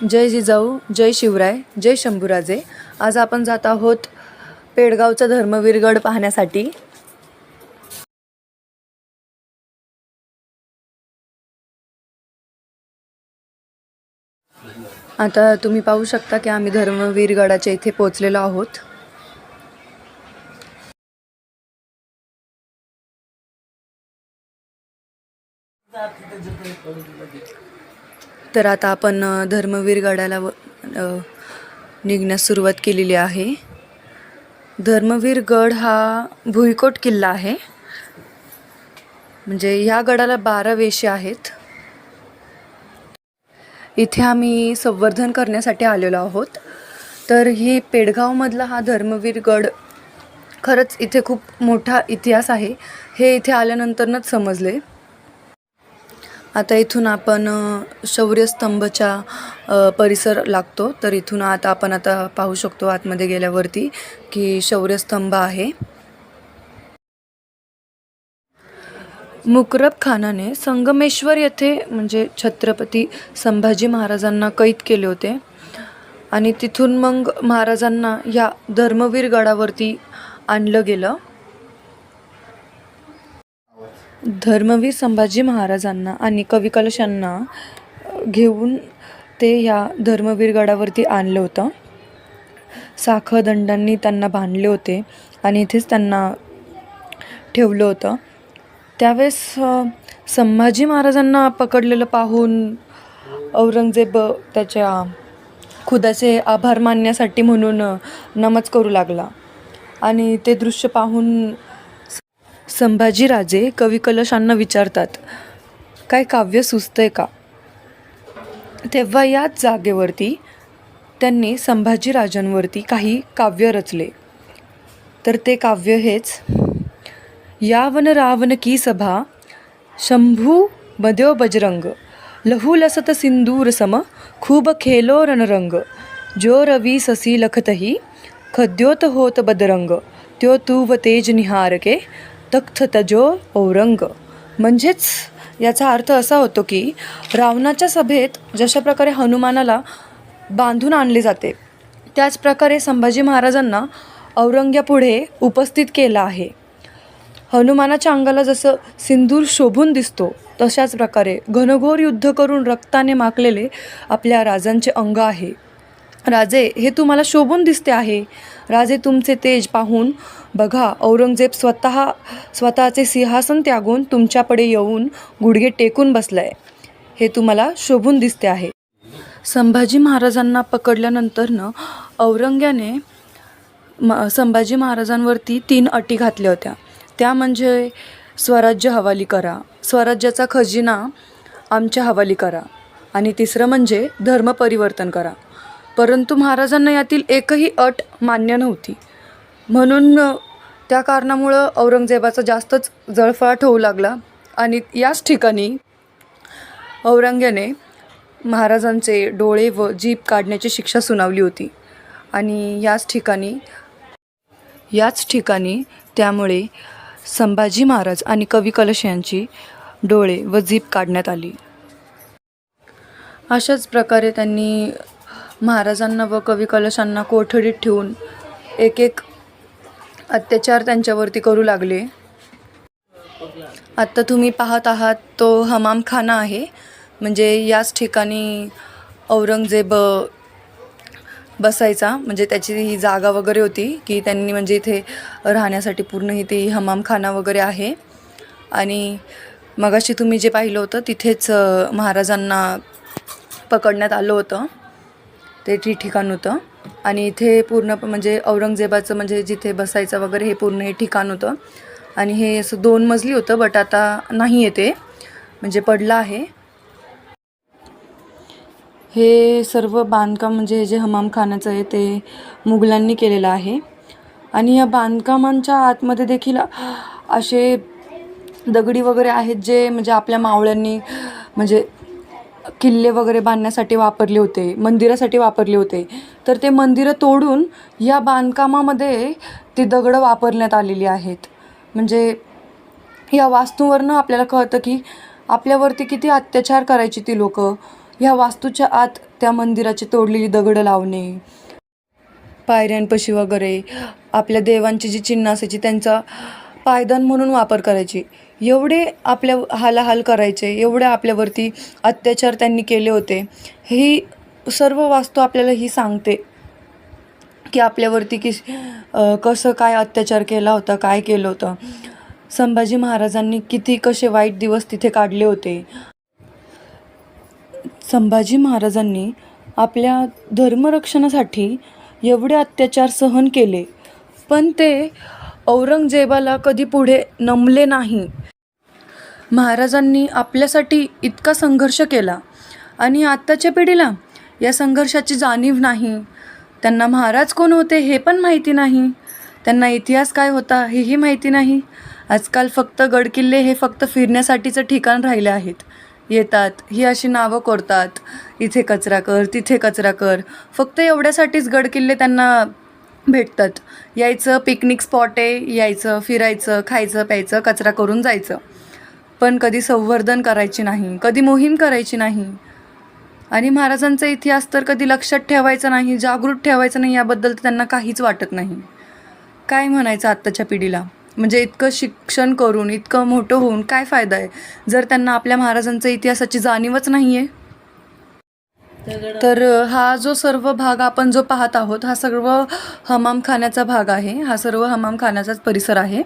जय जिजाऊ जय शिवराय जय शंभूराजे. आज आपण जात आहोत पेडगावचा धर्मवीरगड पाहण्यासाठी. आता तुम्ही पाहू शकता की आम्ही धर्मवीरगडाच्या इथे पोचलेलो आहोत. तर आता आपण धर्मवीर गडाला व निघण्यास सुरुवात केलेली आहे. धर्मवीरगड हा भुईकोट किल्ला आहे. म्हणजे ह्या गडाला बारा वेशी आहेत. इथे आम्ही संवर्धन करण्यासाठी आलेलो आहोत. तर ही पेडगावमधला हा धर्मवीर गड खरंच इथे खूप मोठा इतिहास आहे. हे इथे आल्यानंतरनंच समजले. आता इथून आपण शौर्यस्तंभच्या परिसर लागतो. तर इथून आता आपण आता पाहू शकतो आतमध्ये गेल्यावरती की शौर्यस्तंभ आहे. मुकरब खानाने संगमेश्वर येथे म्हणजे छत्रपती संभाजी महाराजांना कैद केले होते. आणि तिथून मग महाराजांना या धर्मवीर गडावरती आणलं गेलं. धर्मवीर संभाजी महाराजांना आणि कवी कलशांना घेऊन ते ह्या धर्मवीर गडावरती आणलं होतं. साखदंडांनी त्यांना बांधले होते आणि इथेच त्यांना ठेवलं होतं. त्यावेळेस संभाजी महाराजांना पकडलेलं पाहून औरंगजेब त्याच्या खुदाचे आभार मानण्यासाठी म्हणून नमज करू लागला. आणि ते दृश्य पाहून संभाजीराजे कविकलशांना विचारतात काय काव्य सुचतंय का? तेव्हा याच जागेवरती त्यांनी संभाजीराजांवरती काही काव्य रचले. तर ते काव्य हेच यावन रावण की सभा शंभू बदेव बजरंग लहुलसत सिंदूर सम खूब खेलो रणरंग जो रवी ससी लखतही खद्योत होत बदरंग त्यो तूव व तेज निहारके तख्त तजो औरंग. म्हणजेच याचा अर्थ असा होतो की रावणाच्या सभेत जशा प्रकारे हनुमानाला बांधून आणले जाते त्याचप्रकारे संभाजी महाराजांना औरंग्यापुढे उपस्थित केलं आहे. हनुमानाच्या अंगाला जसं सिंदूर शोभून दिसतो तशाच प्रकारे घनघोर युद्ध करून रक्ताने माकलेले आपल्या राजांचे अंग आहे. राजे हे तुम्हाला शोभून दिसते आहे. राजे तुमचे तेज पाहून बघा औरंगजेब स्वतः स्वतःचे सिंहासन त्यागून तुमच्याकडे येऊन गुडघे टेकून बसलाय. हे तुम्हाला शोभून दिसते आहे. संभाजी महाराजांना पकडल्यानंतरनं औरंग्याने म संभाजी महाराजांवरती तीन अटी घातल्या होत्या. त्या म्हणजे स्वराज्य हवाली करा स्वराज्याचा खजिना आमच्या हवाली करा आणि तिसरं म्हणजे धर्मपरिवर्तन करा. परंतु महाराजांना यातील एकही अट मान्य नव्हती. म्हणून त्या कारणामुळं औरंगजेबाचा जास्तच जळफळाट होऊ लागला. आणि याच ठिकाणी औरंग्याने महाराजांचे डोळे व जीप काढण्याची शिक्षा सुनावली होती. आणि याच ठिकाणी याच ठिकाणी त्यामुळे संभाजी महाराज आणि कवी कलश यांची डोळे व जीप काढण्यात आली. अशाच प्रकारे त्यांनी महाराजांना व कवी कलशांना कोठडीत ठेवून एक एक अत्याचार त्यांच्यावरती करू लागले. आत्ता तुम्ही पाहत आहात तो हमामखाना आहे. म्हणजे याच ठिकाणी औरंगजेब बसायचा. म्हणजे त्याची ही जागा वगैरे होती की त्यांनी म्हणजे इथे राहण्यासाठी पूर्ण इथे हमामखाना वगैरे आहे. आणि मगाशी तुम्ही जे पाहिलं होतं तिथेच महाराजांना पकडण्यात आलं होतं. ते ठिकाण होतं. आणि इथे पूर्ण म्हणजे औरंगजेबाचं म्हणजे जिथे बसायचं वगैरे हे पूर्ण हे ठिकाण होतं. आणि हे असं दोन मजली होतं बट आता नाही येते म्हणजे पडलं आहे. हे सर्व बांधकाम म्हणजे हे जे हमामखान्याचं आहे ते मुघलांनी केलेलं आहे. आणि या बांधकामांच्या आतमध्ये देखील असे दगडी वगैरे आहेत जे म्हणजे आपल्या मावळ्यांनी म्हणजे किल्ले वगैरे बांधण्यासाठी वापरले होते मंदिरासाठी वापरले होते. तर ते मंदिरं तोडून या बांधकामामध्ये ते दगडं वापरण्यात आलेली आहेत. म्हणजे या वास्तूवरनं आपल्याला कळतं की आपल्यावरती किती अत्याचार करायची ती लोकं. ह्या वास्तूच्या आत त्या मंदिराची तोडलेली दगडं लावणे. पायऱ्यांपाशी वगैरे आपल्या देवांची जी चिन्ह असायची त्यांचा पायदान म्हणून वापर करायची. एवढे आपल्या हालाहाल करायचे एवढे आपल्यावरती अत्याचार त्यांनी केले होते. ही सर्व वास्तू आपल्याला ही सांगते की आपल्यावरती की कसं काय अत्याचार केला होता काय केलं होतं. संभाजी महाराजांनी किती कसे वाईट दिवस तिथे काढले होते. संभाजी महाराजांनी आपल्या धर्मरक्षणासाठी एवढे अत्याचार सहन केले. पण ते औरंगजेबाला कधी पुढे नमले नाही. महाराजांनी आपल्यासाठी इतका संघर्ष केला. आणि आत्ताच्या पिढीला या संघर्षाची जाणीव नाही. त्यांना महाराज कोण होते हे पण माहिती नाही. त्यांना इतिहास काय होता हेही माहिती नाही. आजकाल फक्त गडकिल्ले हे फक्त फिरण्यासाठीचं ठिकाण राहिले आहेत. येतात ही अशी नावं कोरतात. इथे कचरा कर तिथे कचरा कर. फक्त एवढ्यासाठीच गडकिल्ले त्यांना भेटतात. यायचं पिकनिक स्पॉट आहे यायचं फिरायचं खायचं प्यायचं कचरा करून जायचं. पण कधी संवर्धन करायची नाही कधी मोहीम करायची नाही. आणि महाराजांचा इतिहास तर कधी लक्षात ठेवायचा नाही जागृत ठेवायचं नाही याबद्दल तर त्यांना काहीच वाटत नाही. काय म्हणायचं आत्ताच्या पिढीला? म्हणजे इतकं शिक्षण करून इतकं मोठं होऊन काय फायदा आहे जर त्यांना आपल्या महाराजांच्या इतिहासाची जाणीवच नाही आहे तर हा जो सर्व भाग आपण जो पाहत आहोत हा सर्व हमामखान्याचा भाग आहे हा सर्व हमामखान्याचाच परिसर आहे.